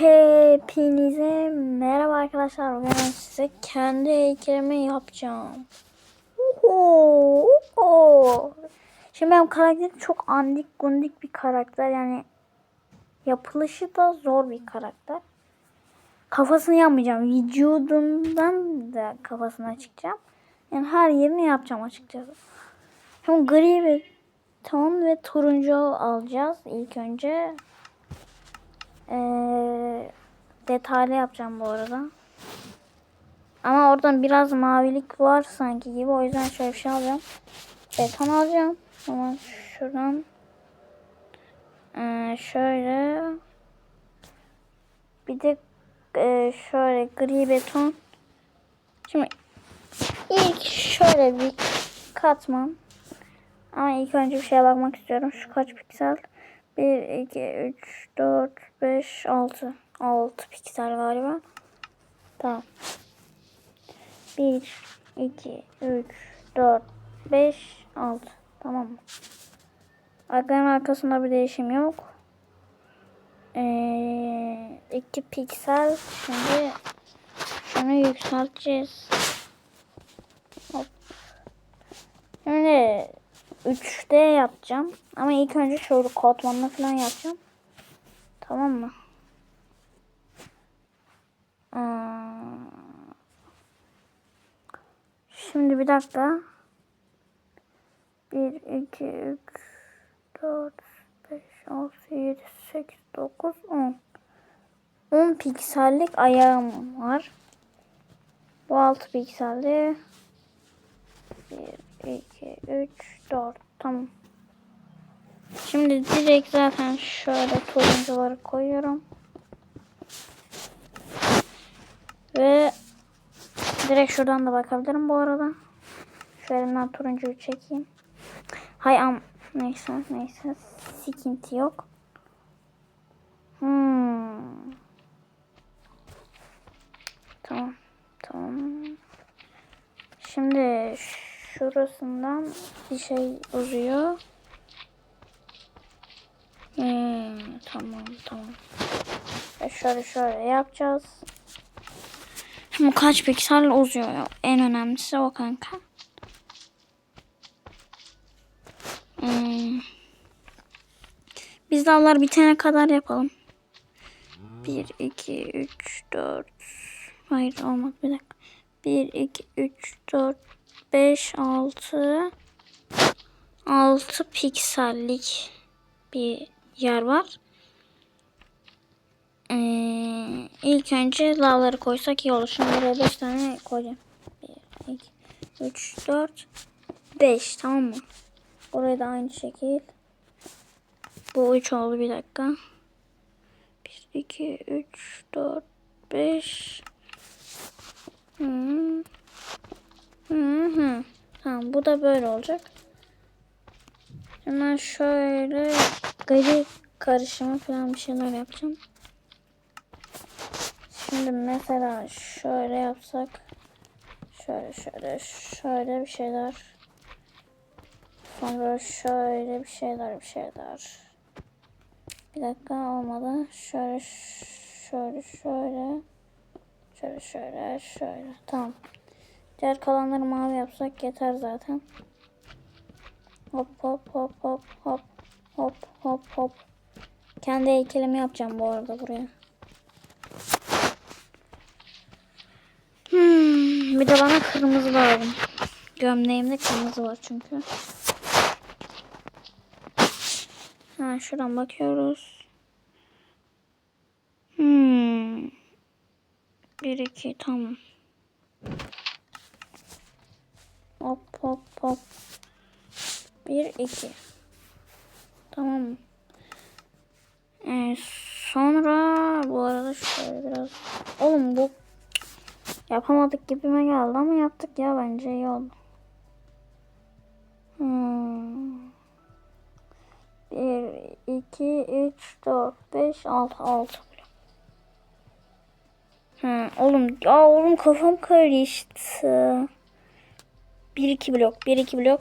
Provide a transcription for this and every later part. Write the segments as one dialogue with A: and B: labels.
A: Hepinize merhaba arkadaşlar. Ben size kendi heykelimi yapacağım. Uhu, uhu. Şimdi benim karakterim çok andik gundik bir karakter. Yani yapılışı da zor bir karakter. Kafasını yapmayacağım. Vücudundan da kafasına çıkacağım. Yani her yerini yapacağım açıkçası. Şimdi gri bir ton ve turuncu alacağız ilk önce. Ee, detaylı yapacağım bu arada. Ama oradan biraz mavilik var sanki gibi. O yüzden şöyle bir şey alacağım. Beton alacağım. Ama şuradan ee, şöyle bir de ee, şöyle gri beton. Şimdi ilk şöyle bir katman. Ama ilk önce bir şeye bakmak istiyorum. Şu kaç piksel? 1, 2, 3, 4, 5, 6. 6 piksel galiba. Tamam. 1, 2, 3, 4, 5, 6. Tamam mı? Arkaların arkasında bir değişim yok. Ee, 2 piksel. Şimdi şunu yükselteceğiz. Hop. Şimdi 3D yapacağım. Ama ilk önce şöyle katmanla falan yapacağım. Tamam mı? Şimdi bir dakika. 1, 2, 3, 4, 5, 6, 7, 8, 9, 10. 10 piksellik ayağım var. Bu 6 pikselli. 1, 2, 3, 4. Tamam. Şimdi direkt zaten şöyle turuncuları koyuyorum. Ve direkt şuradan da bakabilirim bu arada. Şu turuncuyu çekeyim. Hay am neyse neyse sıkıntı yok. Hmm. Tamam. Tamam. Şimdi şurasından bir şey uzuyor. Hmm, tamam tamam. Ve şöyle şöyle yapacağız. Şimdi kaç piksel uzuyor? En önemlisi o kanka. Hmm. Biz dallar bitene kadar yapalım. 1, 2, 3, 4. Hayır olmadı bir dakika. 1, 2, 3, 4, 5, 6. 6 piksellik bir yer var. Ee, ilk önce lavları koysak iyi olur. Şimdi buraya 5 tane koyacağım. 1, 2, 3, 4, 5 tamam mı? Oraya da aynı şekil. Bu 3 oldu bir dakika. 1, 2, 3, 4, 5. Hı hı. hı. Tamam bu da böyle olacak. Hemen şöyle gri karışımı falan bir şeyler yapacağım. Şimdi mesela şöyle yapsak. Şöyle şöyle şöyle bir şeyler. Sonra şöyle bir şeyler bir şeyler. Bir dakika olmadı. Şöyle şöyle şöyle. Şöyle şöyle şöyle. Tamam Diğer kalanları mavi yapsak yeter zaten. Hop hop hop hop hop hop hop hop. Kendi heykelimi yapacağım bu arada buraya. Hmm, bir de bana kırmızı lazım. Gömleğimde kırmızı var çünkü. Ha, şuradan bakıyoruz. Hmm. 1 2 tamam. Hop. Bir iki. Tamam? Ee, sonra bu arada şöyle biraz. Oğlum bu Yapamadık gibime geldi ama yaptık ya bence iyi oldu. Hmm. 1, 2, 3, 4, 5, 6, 6. Hmm, oğlum, ya oğlum kafam karıştı. 1, 2 blok, 1, 2 blok.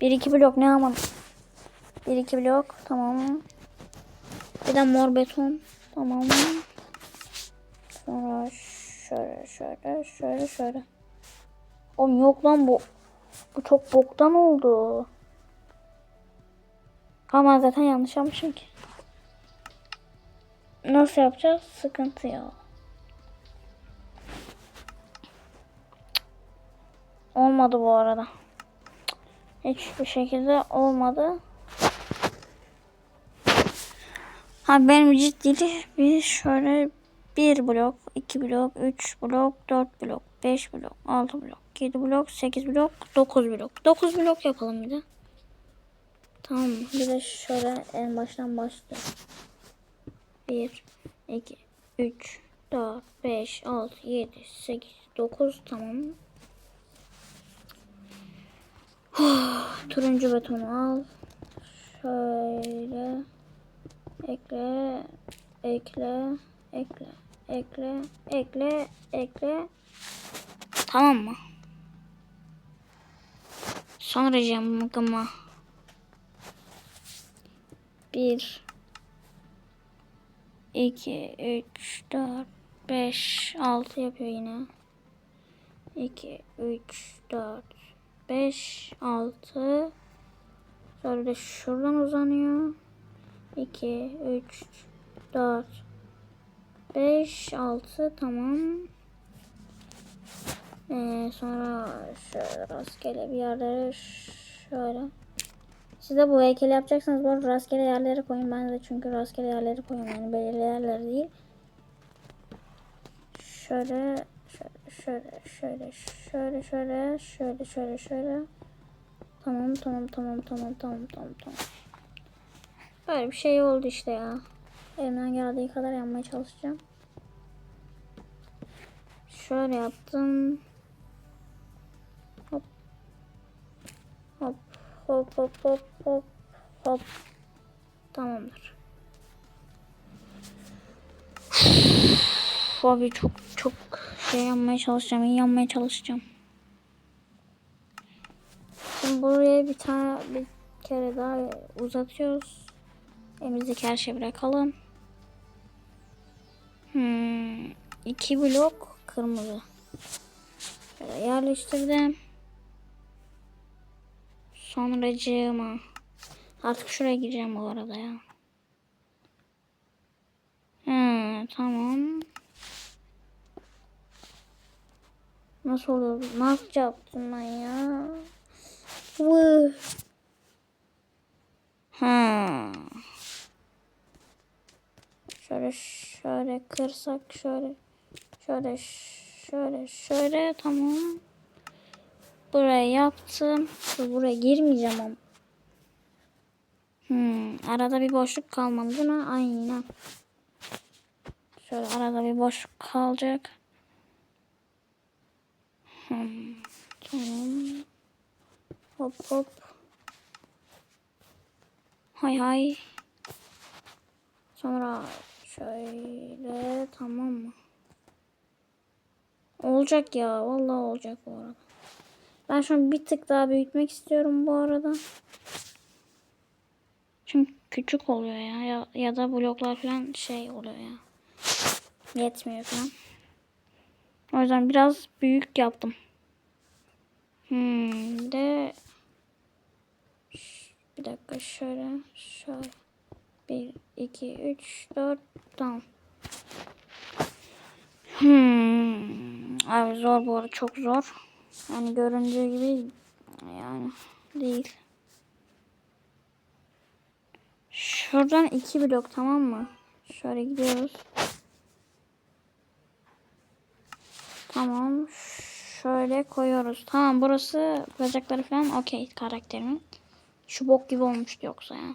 A: 1, 2 blok ne aman. 1, 2 blok, tamam. Bir de mor beton. Tamam. Sonra şöyle şöyle şöyle şöyle. Oğlum yok lan bu. Bu çok boktan oldu. Ama zaten yanlış yapmışım ki. Nasıl yapacağız? Sıkıntı ya. Olmadı bu arada. Hiçbir şekilde olmadı. Ha benim ciddi bir şöyle bir blok, iki blok, üç blok, dört blok, beş blok, altı blok, yedi blok, sekiz blok, dokuz blok. Dokuz blok yapalım bir de. Tamam? Bir de şöyle en baştan başlayalım. Bir, iki, üç, dört, beş, altı, yedi, sekiz, dokuz. Tamam. Turuncu betonu al. Şöyle. Ekle. Ekle. Ekle. Ekle. Ekle. Ekle. Tamam mı? Sonra camıma. Bir. iki, üç, dört, beş, altı yapıyor yine. 2, 3, 4, 5, 6. Sonra da şuradan uzanıyor. 2, 3, 4, 5, 6. Tamam. Ee, sonra şöyle rastgele bir yerlere şöyle. Siz de bu heykeli yapacaksanız bu rastgele yerlere koyun. Ben de çünkü rastgele yerlere koyuyorum. Yani belirli yerler değil. Şöyle şöyle şöyle şöyle şöyle şöyle şöyle şöyle. Tamam tamam tamam tamam tamam tamam tamam. Böyle bir şey oldu işte ya. Elimden geldiği kadar yapmaya çalışacağım. Şöyle yaptım. Hop. Hop hop hop hop hop hop. Tamamdır. Abi çok şey yapmaya çalışacağım. iyi yapmaya çalışacağım. Şimdi buraya bir tane bir kere daha uzatıyoruz. Elimizdeki her şeyi bırakalım. Hmm, iki blok kırmızı. Şöyle yerleştirdim. Sonracığıma. Artık şuraya gireceğim bu arada ya. Hmm, tamam. Nasıl oluyor? Nasıl yaptım ben ya? Vıh. Ha. Şöyle şöyle kırsak şöyle şöyle şöyle şöyle tamam. Buraya yaptım. Buraya girmeyeceğim ama. Hmm, arada bir boşluk kalmalı değil mi? Aynen. Şöyle arada bir boşluk kalacak. Hmm, tamam. Hop hop. Hay hay. Sonra şöyle tamam mı? Olacak ya. Vallahi olacak bu arada. Ben şu an bir tık daha büyütmek istiyorum bu arada. Çünkü küçük oluyor ya. Ya, ya da bloklar falan şey oluyor ya. Yetmiyor falan. O yüzden biraz büyük yaptım. Hmm, de bir dakika şöyle şöyle 1 2 3 4 tamam. Hmm. Abi zor bu arada çok zor. Yani göründüğü gibi yani değil. Şuradan iki blok tamam mı? Şöyle gidiyoruz. Tamam. Şöyle koyuyoruz. Tamam burası bacakları falan okey karakterimin. Şu bok gibi olmuştu yoksa ya.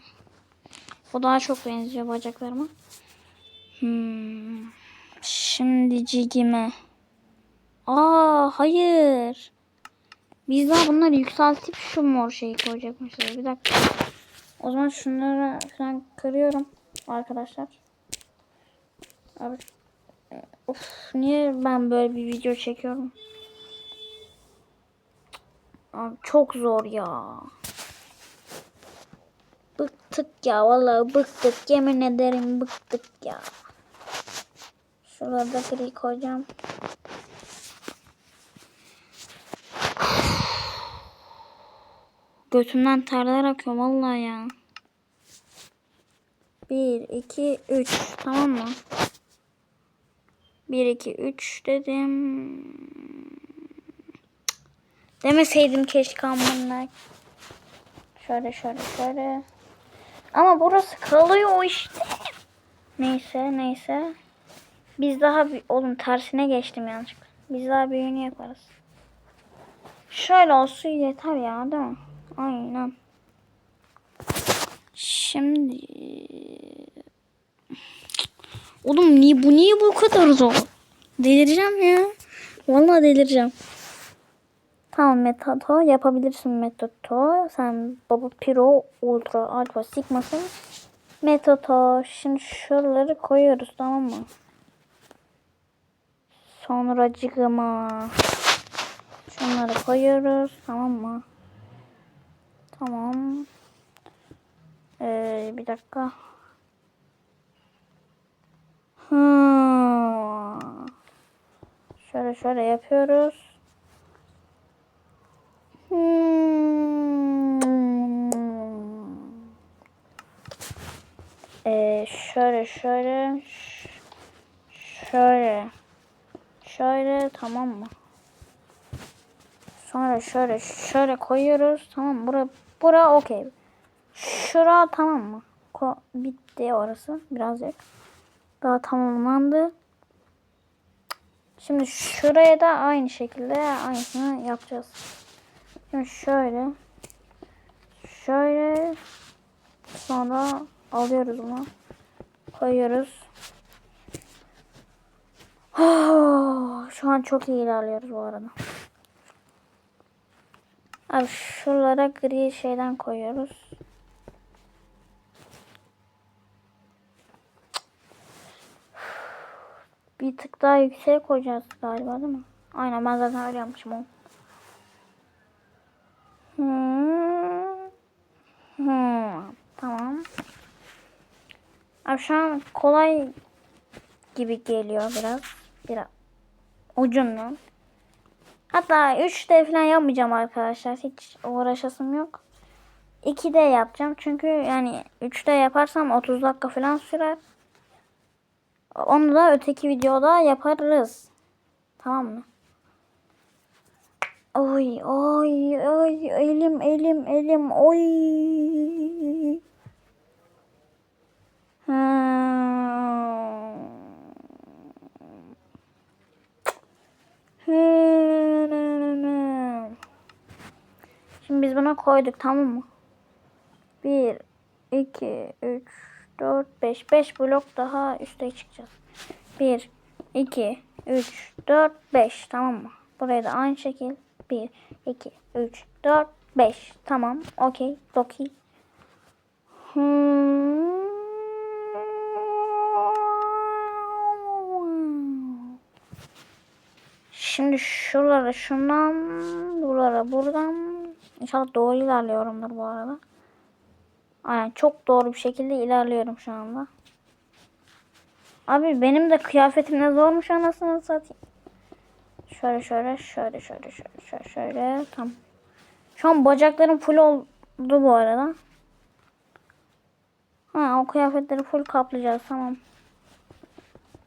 A: O daha çok benziyor bacaklarıma. Hmm. Şimdi cigime. Aa hayır. Biz daha bunları yükseltip şu mor şeyi koyacakmışız. Bir dakika. O zaman şunları falan kırıyorum arkadaşlar. Abi Of niye ben böyle bir video çekiyorum? Abi çok zor ya. Bıktık ya. Vallahi bıktık. Yemin ederim bıktık ya. Şurada gri koyacağım. Götümden terler akıyor vallahi ya. 1, 2, 3. Tamam mı? 1, 2, 3 dedim. Demeseydim keşke amına. Şöyle şöyle şöyle. Ama burası kalıyor işte. Neyse neyse. Biz daha. Oğlum tersine geçtim yanlışlıkla. Biz daha büyüğünü yaparız. Şöyle olsun yeter ya değil mi? Aynen. Şimdi... Oğlum niye, bu niye bu kadar zor? Delireceğim ya. Vallahi delireceğim. Tamam metodo yapabilirsin metodo. Sen baba piro ultra alfa sigmasın. Metodo. Şimdi şuraları koyuyoruz tamam mı? Sonra cigama. Şunları koyuyoruz tamam mı? Tamam. Ee, bir dakika. Hmm. Şöyle şöyle yapıyoruz. Hmm. Ee, şöyle şöyle şöyle şöyle tamam mı? Sonra şöyle şöyle koyuyoruz tamam? Bura bura okey. Şura tamam mı? Ko bitti orası birazcık. Daha tamamlandı. Şimdi şuraya da aynı şekilde aynısını yapacağız. Şöyle. Şöyle. Sonra alıyoruz bunu. Koyuyoruz. Şu an çok iyi ilerliyoruz bu arada. Abi şuralara gri şeyden koyuyoruz. Bir tık daha yükseğe koyacağız galiba değil mi? Aynen ben zaten öyle yapmışım onu. Hmm. Hmm. Tamam. Abi şu an kolay gibi geliyor biraz. Biraz ucundan. Hatta 3D falan yapmayacağım arkadaşlar. Hiç uğraşasım yok. 2D yapacağım. Çünkü yani 3D yaparsam 30 dakika falan sürer. Onu da öteki videoda yaparız. Tamam mı? Oy oy oy elim elim elim oy. Hmm. Şimdi biz buna koyduk tamam mı? 1, 2, 3, 4, 5. 5 blok daha üste çıkacağız. 1, 2, 3, 4, 5. Tamam mı? Buraya da aynı şekil. 1, 2, 3, 4, 5. Tamam. Okey. Okey. Hmm. Şimdi şuralara şundan, buralara buradan. İnşallah doğru ilerliyorumdur bu arada. Aynen çok doğru bir şekilde ilerliyorum şu anda. Abi benim de kıyafetim ne zormuş anasını satayım. Şöyle şöyle şöyle şöyle şöyle şöyle tam. Şu an bacaklarım full oldu bu arada. Ha o kıyafetleri full kaplayacağız tamam.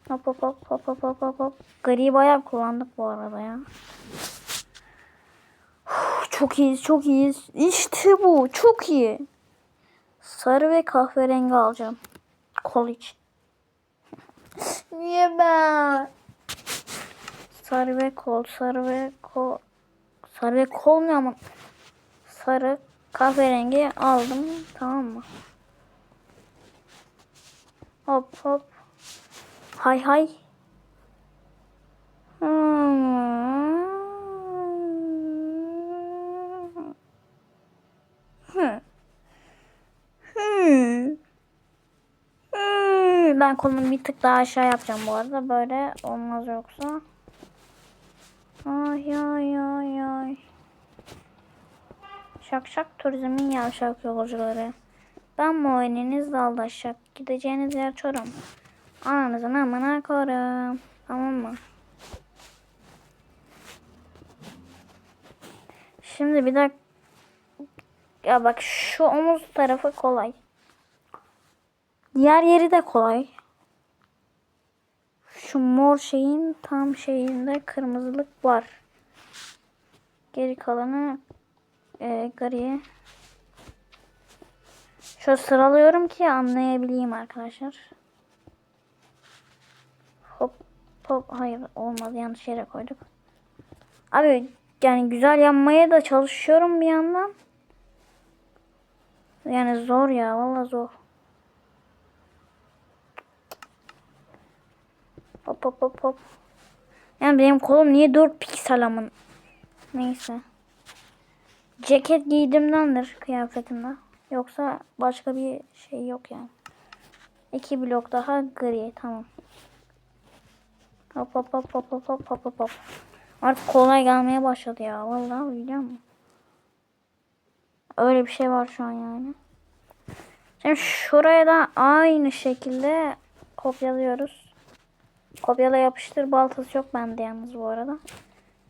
A: Hop hop hop hop hop hop hop hop. Gri bayağı kullandık bu arada ya. Çok iyiyiz çok iyiyiz. İşte bu çok iyi. Sarı ve kahverengi alacağım. Kol için. Niye ben? Sarı ve kol, sarı ve kol. Sarı ve kol ne ama? Sarı, kahverengi aldım. Tamam mı? Hop hop. Hay hay. Hmm. Hmm. Hmm. Hmm. Ben kolumu bir tık daha aşağı yapacağım bu arada. Böyle olmaz yoksa. Ay ay ay ay. Şak şak turizmin yavşak yolcuları. Ben oynayınız dalda aşağı. Gideceğiniz yer çorum. Ananızın amına korum. Tamam mı? Şimdi bir dakika. Ya bak şu omuz tarafı kolay. Diğer yeri de kolay. Şu mor şeyin tam şeyinde kırmızılık var. Geri kalanı e, griye. Şöyle sıralıyorum ki anlayabileyim arkadaşlar. Hop hop hayır olmadı yanlış yere koyduk. Abi yani güzel yanmaya da çalışıyorum bir yandan. Yani zor ya valla zor. Hop hop hop hop. Yani benim kolum niye 4 piksel amın? Neyse. Ceket giydiğimdendir kıyafetimde. Yoksa başka bir şey yok yani. İki blok daha gri tamam. Hop hop hop hop hop hop hop hop. Artık kolay gelmeye başladı ya. Vallahi biliyor musun? Öyle bir şey var şu an yani. Şimdi şuraya da aynı şekilde kopyalıyoruz. Kopyala yapıştır baltası yok bende yalnız bu arada.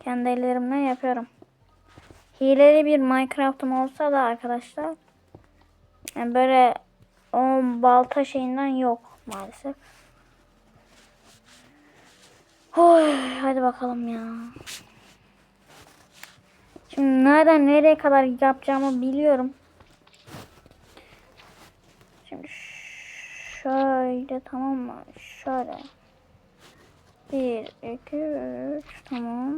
A: Kendi ellerimle yapıyorum. Hileli bir Minecraft'ım olsa da arkadaşlar yani böyle o balta şeyinden yok maalesef. Oy, hadi bakalım ya. Şimdi nereden nereye kadar yapacağımı biliyorum. Şimdi şöyle tamam mı? Şöyle. Bir, iki, üç, tamam.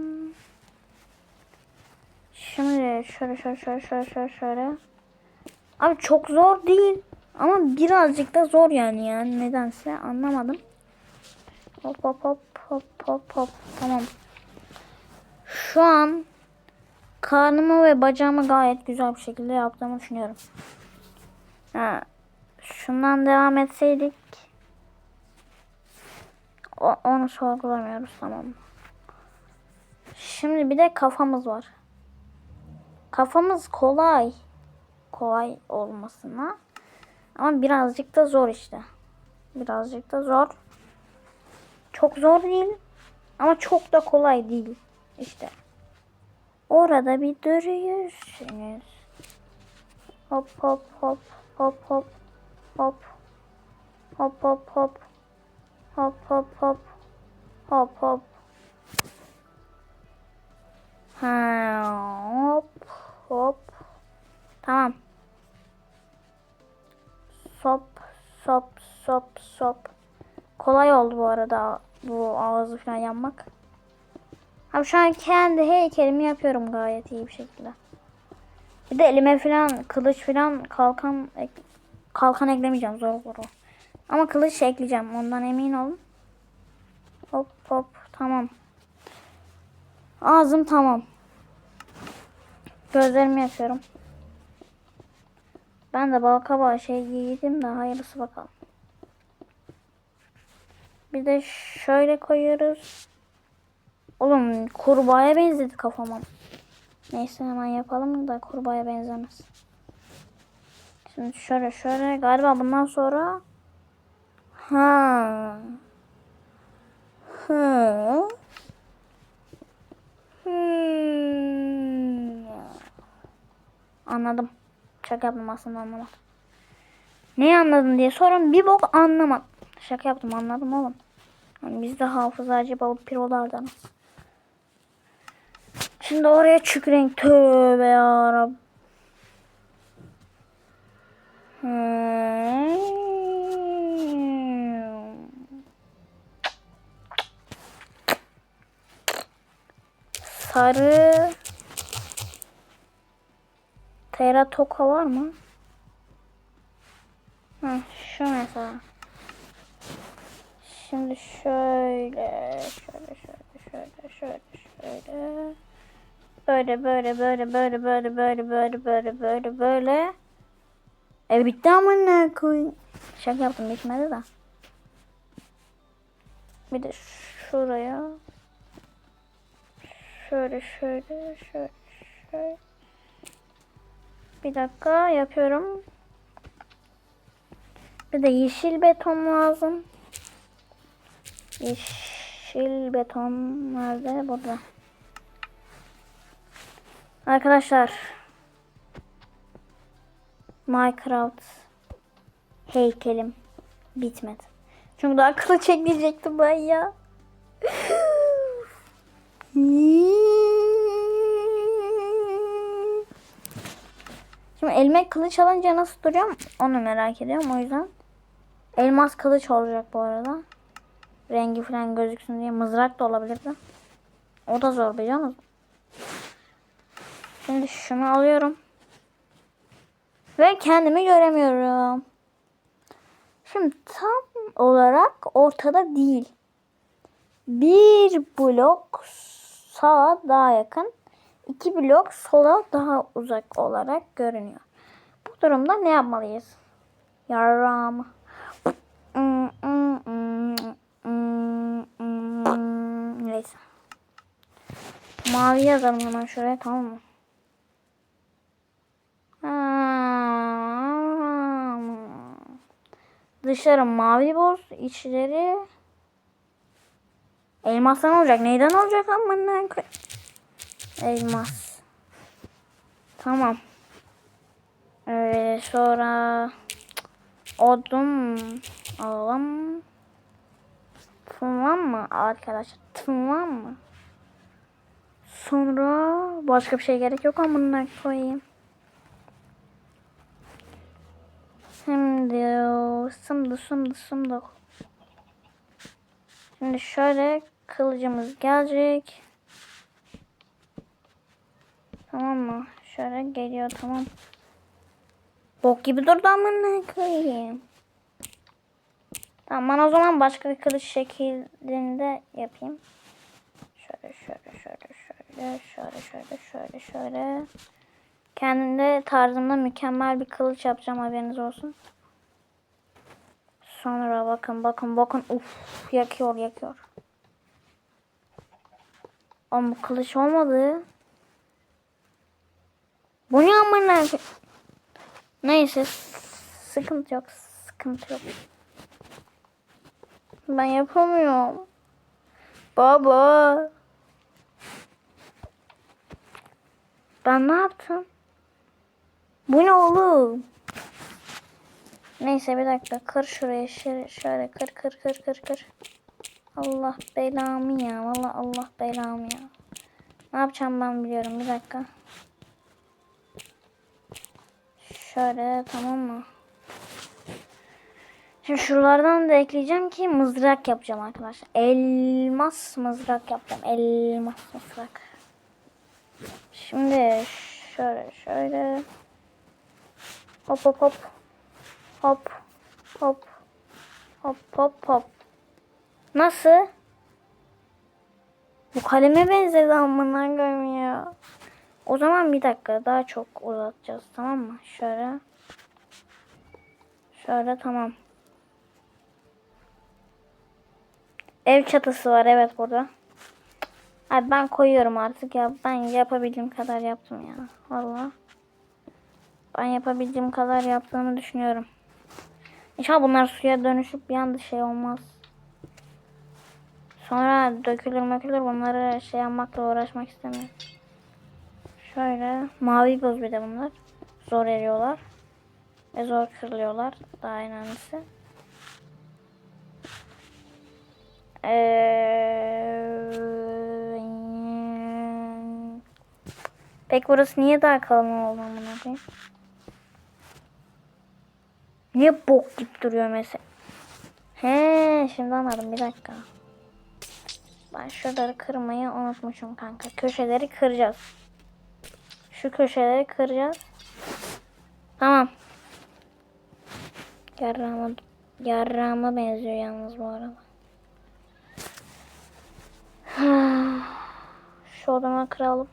A: Şimdi şöyle şöyle şöyle şöyle şöyle şöyle. Abi çok zor değil. Ama birazcık da zor yani yani nedense anlamadım. Hop hop hop hop hop hop. Tamam. Şu an karnımı ve bacağımı gayet güzel bir şekilde yaptığımı düşünüyorum. Ha, şundan devam etseydik o, onu sorgulamıyoruz tamam mı? Şimdi bir de kafamız var. Kafamız kolay. Kolay olmasına. Ama birazcık da zor işte. Birazcık da zor. Çok zor değil. Ama çok da kolay değil. İşte. Orada bir duruyorsunuz. Hop hop hop hop hop hop hop hop hop hop hop hop. Hop hop. Ha hop hop. Tamam. Sop sop sop sop. Kolay oldu bu arada bu ağzı falan yanmak. Abi şu an kendi heykelimi yapıyorum gayet iyi bir şekilde. Bir de elime falan kılıç falan kalkan kalkan eklemeyeceğim zor olur. Ama kılıç ekleyeceğim ondan emin olun. Hop hop tamam. Ağzım tamam. Gözlerimi yapıyorum. Ben de balkabağı şey giydim de hayırlısı bakalım. Bir de şöyle koyuyoruz. Oğlum kurbağaya benzedi kafama. Neyse hemen yapalım da kurbağaya benzemez. Şimdi şöyle şöyle galiba bundan sonra ha hı Hmm. Anladım. Şaka yaptım aslında anlamadım. Neyi anladın diye sorun bir bok anlamadım. Şaka yaptım anladım oğlum. Yani biz de hafızacı balık pirolardanız. Şimdi oraya çık renk tövbe ya Sarı Teratoka var mı? Heh, şu mesela. Şimdi şöyle, şöyle, şöyle, şöyle, şöyle, şöyle. Böyle böyle böyle böyle böyle böyle böyle böyle böyle böyle. E bitti ama ne koy. Şaka yaptım bitmedi de. Bir de şuraya. Şöyle şöyle şöyle şöyle. Bir dakika yapıyorum. Bir de yeşil beton lazım. Yeşil beton nerede? Burada. Arkadaşlar. Minecraft heykelim bitmedi. Çünkü daha kılıç ekleyecektim ben ya. Şimdi elime kılıç alınca nasıl duruyor onu merak ediyorum o yüzden. Elmas kılıç olacak bu arada. Rengi falan gözüksün diye mızrak da olabilirdi. O da zor biliyor musun? Şimdi şunu alıyorum. Ve kendimi göremiyorum. Şimdi tam olarak ortada değil. Bir blok sağa daha yakın. İki blok sola daha uzak olarak görünüyor. Bu durumda ne yapmalıyız? Yaram. Neyse. Mavi yazalım hemen şuraya tamam mı? Dışarı mavi boz, içleri elmastan olacak. Neyden olacak amına koy- Elmas. Tamam. Ee, sonra odun alalım. Tamam mı arkadaşlar? Tamam mı? Sonra başka bir şey gerek yok amına koyayım. Şimdi sımdı sımdı sımdı. Şimdi şöyle kılıcımız gelecek. Tamam mı? Şöyle geliyor tamam. Bok gibi durdu amına koyayım. Tamam ben o zaman başka bir kılıç şeklinde yapayım. Şöyle şöyle şöyle şöyle şöyle şöyle şöyle şöyle. Kendimde tarzımda mükemmel bir kılıç yapacağım haberiniz olsun. Sonra bakın bakın bakın uf yakıyor yakıyor. Ama bu kılıç olmadı. Bu ne amına? Neyse sıkıntı yok sıkıntı yok. Ben yapamıyorum. Baba. Ben ne yaptım? Bu ne oğlum? Neyse bir dakika kır şuraya şöyle, şöyle kır kır kır kır kır. Allah belamı ya. Valla Allah belamı ya. Ne yapacağım ben biliyorum bir dakika. Şöyle tamam mı? Şimdi şuralardan da ekleyeceğim ki mızrak yapacağım arkadaşlar. Elmas mızrak yapacağım. Elmas mızrak. Şimdi şöyle şöyle. Hop hop hop. Hop. Hop. Hop hop hop. Nasıl? Bu kaleme benzedi amına ya. O zaman bir dakika daha çok uzatacağız tamam mı? Şöyle. Şöyle tamam. Ev çatısı var evet burada. Abi ben koyuyorum artık ya. Ben yapabildiğim kadar yaptım ya. Valla. Ben yapabildiğim kadar yaptığımı düşünüyorum. İnşallah bunlar suya dönüşüp bir anda şey olmaz. Sonra dökülür mökülür bunları şey yapmakla uğraşmak istemiyorum. Şöyle mavi boz bir de bunlar. Zor eriyorlar. Ve zor kırılıyorlar. Daha önemlisi. Ee, Peki burası niye daha kalın oldu koyayım? Niye bok gibi duruyor mesela? He, şimdi anladım bir dakika. Ben şuraları kırmayı unutmuşum kanka. Köşeleri kıracağız. Şu köşeleri kıracağız. Tamam. Yarrağıma, yarrağıma benziyor yalnız bu arada. Şu odama kıralım.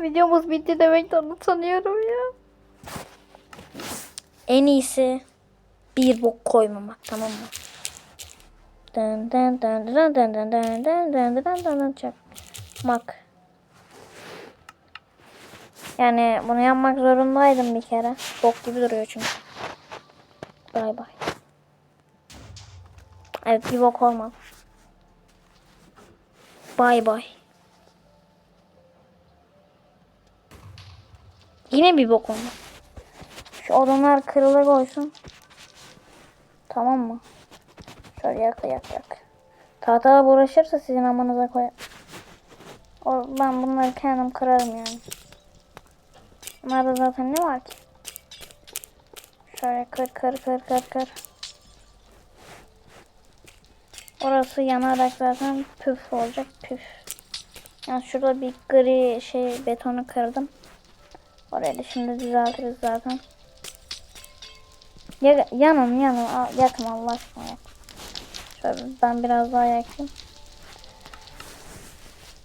A: Videomuz bitti demek de onu sanıyorum ya. En iyisi bir bok koymamak tamam mı? Dın dın dın dın dın dın dın dın dın dın dın dın çakmak. Yani bunu yapmak zorundaydım bir kere. Bok gibi duruyor çünkü. Bay bay. Evet bir bok olmaz. Bay bay. Yine bir bok olmaz. Şu odunlar kırılır koysun. Tamam mı? Şöyle yak yak yak. Tahta uğraşırsa sizin amanıza koy. O, ben bunları kendim kırarım yani. Bunlarda zaten ne var ki? Şöyle kır kır kır kır kır. Orası yanarak zaten püf olacak püf. Yani şurada bir gri şey betonu kırdım. Orayı da şimdi düzeltiriz zaten. Ya, yanın Aa, yakın Allah aşkına. Şöyle ben biraz daha yakayım.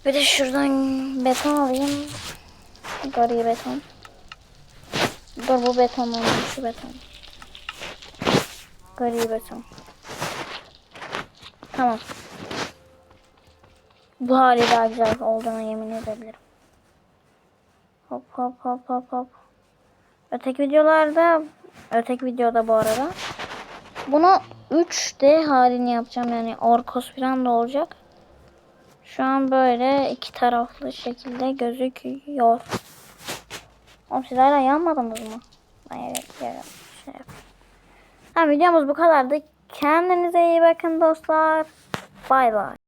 A: Bir de şuradan beton alayım. Gri beton. Dur bu beton olmuş şu beton. Gri beton. Tamam. Bu hali daha güzel olduğuna yemin edebilirim. Hop hop hop hop hop. Öteki videolarda öteki videoda bu arada bunu 3D halini yapacağım yani orkos falan da olacak. Şu an böyle iki taraflı şekilde gözüküyor. Oğlum siz hala yanmadınız mı? Evet, evet, şey. Tamam videomuz bu kadardı. Kendinize iyi bakın dostlar. Bay bay.